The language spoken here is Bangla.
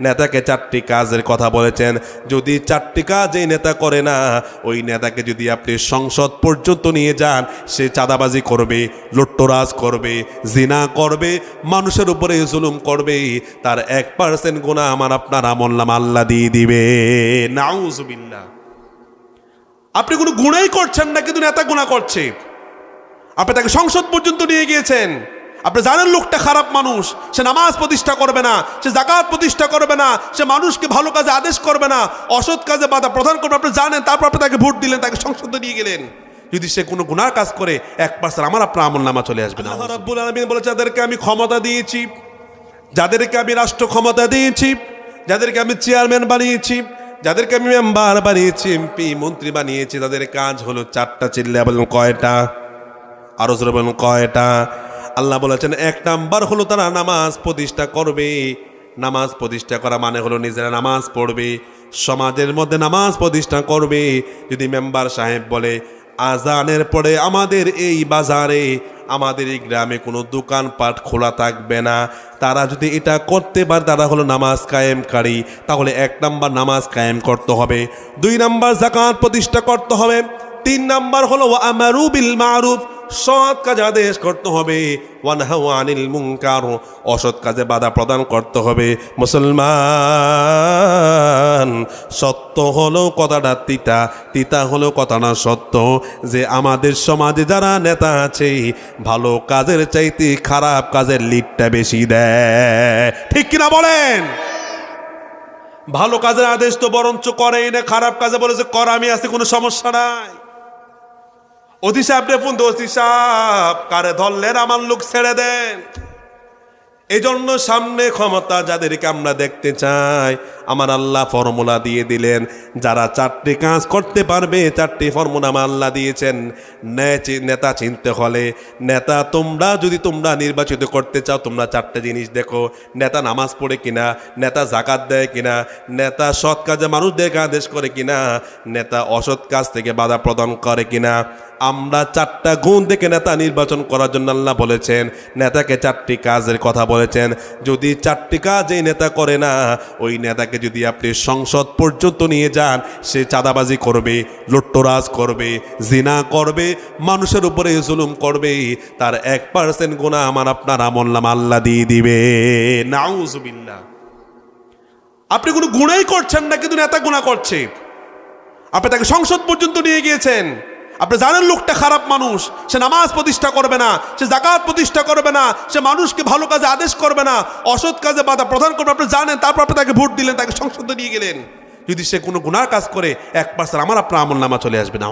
নেতাকে চারটি কাজের কথা বলেছেন। যদি চারটি কাজ এই নেতা করে না, ওই নেতাকে যদি আপনি সংসদ পর্যন্ত নিয়ে যান, সে চাঁদাবাজি করবে লুট্টরাজ করবে, জিনা করবে, মানুষের উপরে জুলুম করবে, তার এক পার্সেন্ট গোনা আমার আপনার আমল নাম আল্লাহ দিয়ে দিবে। নাউজুবিল্লাহ। আপনি কোনো গুণাই করছেন না, কিন্তু নেতা গুণা করছে। আপনি তাকে সংসদ পর্যন্ত নিয়ে গিয়েছেন। আপনি জানেন লোকটা খারাপ মানুষ, সে নামাজ প্রতিষ্ঠা করবে না, সে জাকাত প্রতিষ্ঠা করবে না, সে মানুষকে ভালো কাজে আদেশ করবে না, অসৎ কাজে বাধা প্রদান করবে। আপনি জানেন, তারপর আপনি তাকে ভোট দিলেন, তাকে সংসদে নিয়ে গেলেন। যদি সে কোনো গুনার কাজ করে, এক পার্সেন্ট আমার আপনার আমল নামা চলে আসবে না। রাব্বুল আলামিন বলেছে, যাদেরকে আমি ক্ষমতা দিয়েছি, যাদেরকে আমি রাষ্ট্র ক্ষমতা দিয়েছি, যাদেরকে আমি চেয়ারম্যান বানিয়েছি, যাদেরকে আমি মেম্বার বানিয়েছি, এমপি, মন্ত্রী বানিয়েছি, তাদের কাজ হলো চারটা চিল্লা বলেন কয়টা, আরও বলেন কয়টা আল্লাহ বলেছেন, এক নাম্বার হলো তারা নামাজ প্রতিষ্ঠা করবে। নামাজ প্রতিষ্ঠা করা মানে হলো নিজেরা নামাজ পড়বে, সমাজের মধ্যে নামাজ প্রতিষ্ঠা করবে। যদি মেম্বার সাহেব বলে, আজানের পরে আমাদের এই বাজারে, আমাদের এই গ্রামে কোনো দোকানপাট খোলা থাকবে না। তারা যদি এটা করতে পারে, তারা হলো নামাজ কায়েমকারী। তাহলে এক নাম্বার নামাজ কায়েম করতে হবে। দুই নাম্বার জাকাত প্রতিষ্ঠা করতে হবে। তিন নাম্বার হলো আমারু বিল মারুফ। সৎ কাজে আদেশ করতে হবে। ওয়ানহাউ আনিল মুনকার, অসৎ কাজে বাধা প্রদান করতে হবে। মুসলমান, সত্য হলো কথাটা তিতা তিতা হলো কথাটা সত্য। যে আমাদের সমাজে যারা নেতা আছে, ভালো কাজের চাইতে খারাপ কাজের লিডটা বেশি দেয়। ঠিক কিনা বলেন? ভালো কাজের আদেশ তো বরঞ্চ করেই না, খারাপ কাজে বলেছে, কর, আমি আছে, কোনো সমস্যা নাই। অতি সাহেব রে ফোন অতি সাহেব, কারে ধরলেন আমার লোক ছেড়ে দেন। এই জন্য সামনে ক্ষমতা যাদেরকে আমরা দেখতে চাই, আমার আল্লাহ ফর্মুলা দিয়ে দিলেন, যারা চারটি কাজ করতে পারবে, চারটি ফর্মুলা আমার আল্লাহ দিয়েছেন। নেতা চিনতে হলে, নেতা তোমরা, যদি তোমরা নির্বাচিত করতে চাও, তোমরা চারটে জিনিস দেখো, নেতা নামাজ পড়ে কিনা, নেতা জাকাত দেয় কিনা, নেতা সৎ কাজে মানুষদেরকে আদেশ করে কিনা, নেতা অসৎ কাজ থেকে বাধা প্রদান করে কিনা। আমরা চারটা গুণ দেখে নেতা নির্বাচন করার জন্য আল্লাহ বলেছেন, নেতাকে চারটি কাজের কথা বলেছেন। যদি চারটি কাজ এই নেতা করে না, ওই নেতাকে যদি আপনি সংসদ পর্যন্ত নিয়ে যান, সে চাঁদাবাজি করবে, লুট্টরাজ করবে, জিনা করবে, মানুষের উপরে জুলুম করবে, তার এক পার্সেন্ট গুণা আমার আপনার আমল নামা আল্লাহ দিয়ে দিবে। নাউজুবিল্লাহ। আপনি কোনো গুণাই করছেন না, কিন্তু নেতা গুণা করছে। আপনি তাকে সংসদ পর্যন্ত নিয়ে গিয়েছেন। আপনি জানেন লোকটা খারাপ মানুষ, সে নামাজ প্রতিষ্ঠা করবে না, সে জাকাত প্রতিষ্ঠা করবে না, সে মানুষকে ভালো কাজে আদেশ করবে না, অসৎ কাজে বাধা প্রদান করবে। আপনি জানেন, তারপর আপনি তাকে ভোট দিলেন, তাকে সংসদে নিয়ে গেলেন। যদি সে কোনো গুনার কাজ করে, এক পার্সেন্ট আমার আপনার আমল নামা চলে আসবে না